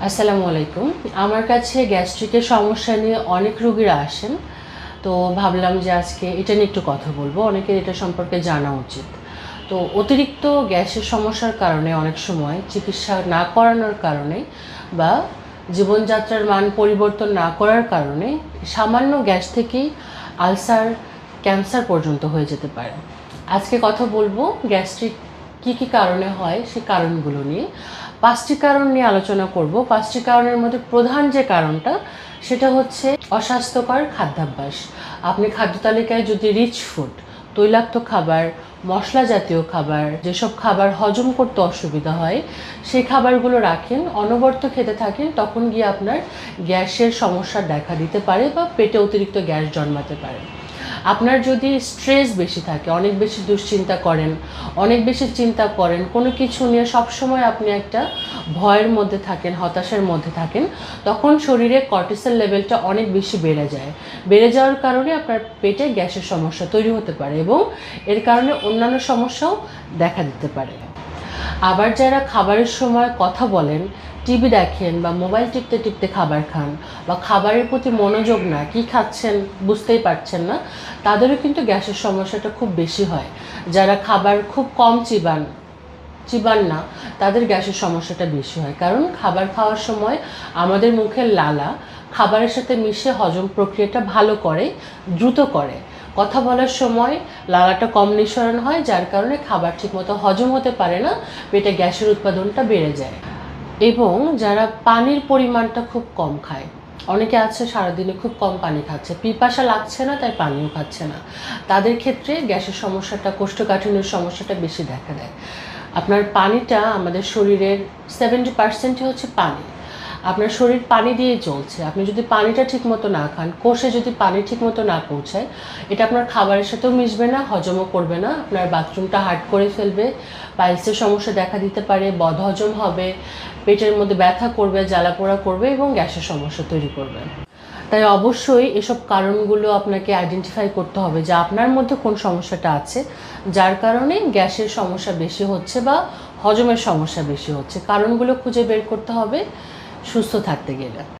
আসসালামু আলাইকুম। আমার কাছে গ্যাস্ট্রিকের সমস্যা নিয়ে অনেক রুগীরা আসেন। তো ভাবলাম যে আজকে এটা নিয়ে একটু কথা বলব। অনেকের এটা সম্পর্কে জানা উচিত। তো অতিরিক্ত গ্যাসের সমস্যার কারণে অনেক সময় চিকিৎসা না করানোর কারণে বা জীবনযাত্রার মান পরিবর্তন না করার কারণে সামান্য গ্যাস থেকেই আলসার, ক্যান্সার পর্যন্ত হয়ে যেতে পারে। আজকে কথা বলব গ্যাস্ট্রিক কী কী কারণে হয় সে কারণগুলো নিয়ে। পাঁচটি কারণ নিয়ে আলোচনা করব। পাঁচটি কারণের মধ্যে প্রধান যে কারণটা, সেটা হচ্ছে অস্বাস্থ্যকর খাদ্যাভ্যাস। আপনি খাদ্য তালিকায় যদি রিচ ফুড তৈলাক্ত খাবার, মশলা জাতীয় খাবার, যেসব খাবার হজম করতে অসুবিধা হয়, সেই খাবারগুলো রাখেন, অনবর্ত খেতে থাকেন, তখন গিয়ে আপনার গ্যাসের সমস্যা দেখা দিতে পারে বা পেটে অতিরিক্ত গ্যাস জন্মাতে পারে। আপনার যদি স্ট্রেস বেশি থাকে, অনেক বেশি দুশ্চিন্তা করেন, অনেক বেশি চিন্তা করেন, কোনো কিছু নিয়ে সবসময় আপনি একটা ভয়ের মধ্যে থাকেন, হতাশার মধ্যে থাকেন, তখন শরীরে কর্টিসল লেভেলটা অনেক বেশি বেড়ে যায়। বেড়ে যাওয়ার কারণে আপনার পেটে গ্যাসের সমস্যা তৈরি হতে পারে এবং এর কারণে অন্যান্য সমস্যাও দেখা দিতে পারে। আবার যারা খাবারের সময় কথা বলেন টিভি দেখেন বা মোবাইল টিপতে টিপতে খাবার খান বা খাবারের প্রতি মনোযোগ না, কি খাচ্ছেন বুঝতেই পারছেন না, তাদেরও কিন্তু গ্যাসের সমস্যাটা খুব বেশি হয়। যারা খাবার খুব কম চিবান চিবান না, তাদের গ্যাসের সমস্যাটা বেশি হয়। কারণ খাবার খাওয়ার সময় আমাদের মুখের লালা খাবারের সাথে মিশে হজম প্রক্রিয়াটা ভালো করে, দ্রুত করে। কথা বলার সময় লালাটা কম নিঃসরণ হয়, যার কারণে খাবার ঠিকমতো হজম হতে পারে না, পেটে গ্যাসের উৎপাদনটা বেড়ে যায়। এবং যারা পানির পরিমাণটা খুব কম খায়। অনেকে আছে সারাদিনে খুব কম পানি খাচ্ছে। পিপাসা লাগছে না, তাই পানিও খাচ্ছে না। তাদের ক্ষেত্রে গ্যাসের সমস্যাটা, কোষ্ঠকাঠিন্যের সমস্যাটা বেশি দেখা দেয়। আপনার পানিটা আমাদের শরীরের সেভেন্টি পার্সেন্টই হচ্ছে পানি। আপনার শরীর পানি দিয়ে চলছে। আপনি যদি পানিটা ঠিকমতো না খান, কোষে যদি পানি ঠিকমতো না পৌঁছায়, এটা আপনার খাবারের সাথেও মিশবে না, হজমও করবে না, আপনার বাথরুমটা হার্ড করে ফেলবে, পাইলসের সমস্যা দেখা দিতে পারে, বদহজম হবে, পেটের মধ্যে ব্যথা করবে, জ্বালাপোড়া করবে এবং গ্যাসের সমস্যা তৈরি করবে। তাই অবশ্যই এসব কারণগুলো আপনাকে আইডেন্টিফাই করতে হবে যে আপনার মধ্যে কোন সমস্যাটা আছে, যার কারণে গ্যাসের সমস্যা বেশি হচ্ছে বা হজমের সমস্যা বেশি হচ্ছে। কারণগুলো খুঁজে বের করতে হবে। সুস্থ থাকতে গেলে।